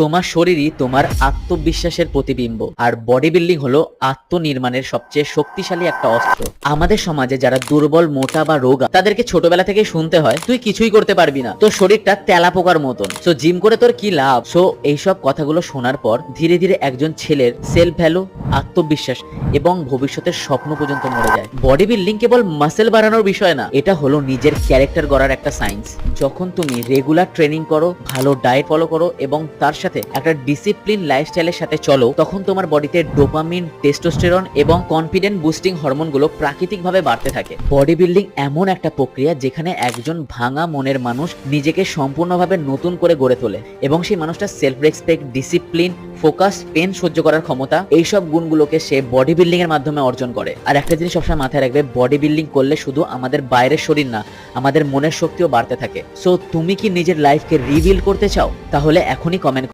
তোমার শরীরই তোমার আত্মবিশ্বাসের প্রতিবিম্ব। আর বডি বিল্ডিং হলো আত্মনির্মাণের সবচেয়ে শক্তিশালী একটা অস্ত্র। আমাদের সমাজে যারা দুর্বল, মোটা বা রোগা, তাদেরকে ছোটবেলা থেকে শুনতে হয়, তুই কিছুই করতে পারবি না। তোর শরীরটা তেলা পোকার মতন। সো জিম করে তোর কি লাভ? সো এইসব কথাগুলো শোনার পর ধীরে ধীরে একজন ছেলের সেলফ ভ্যালু আত্মবিশ্বাস এবং ভবিষ্যতের স্বপ্ন পর্যন্ত মরে যায়। বডি বিল্ডিং কেবল মাসেল বাড়ানোর বিষয় না, এটা হলো নিজের ক্যারেক্টার গড়ার একটা সায়েন্স যখন তুমি রেগুলার ট্রেনিং করো, ভালো ডায়েট ফলো করো এবং তার সাথে একটা ডিসিপ্লিন লাইফস্টাইলের সাথে চলো, তখন তোমার বডিতে ডোপামিন টেস্টোস্টেরন এবং কনফিডেন্ট বুস্টিং হরমোনগুলো প্রাকৃতিকভাবে বাড়তে থাকে। বডি বিল্ডিং এমন একটা প্রক্রিয়া যেখানে একজন ভাঙা মনের মানুষ নিজেকে সম্পূর্ণভাবে নতুন করে গড়ে তোলে এবং সেই মানুষটা self respect discipline focus pain সহ্য করার ক্ষমতা, এইসব গুণগুলোকে সে বডি বিল্ডিং এর মাধ্যমে অর্জন করে। আর একটা জিনিস সবসময় মাথায় রাখবে বডি বিল্ডিং করলে শুধু আমাদের বাইরের শরীর না, আমাদের মনের শক্তিও বাড়তে থাকে। সো তুমি কি নিজের লাইফকে রিভিল করতে চাও? তাহলে এখনই কমেন্ট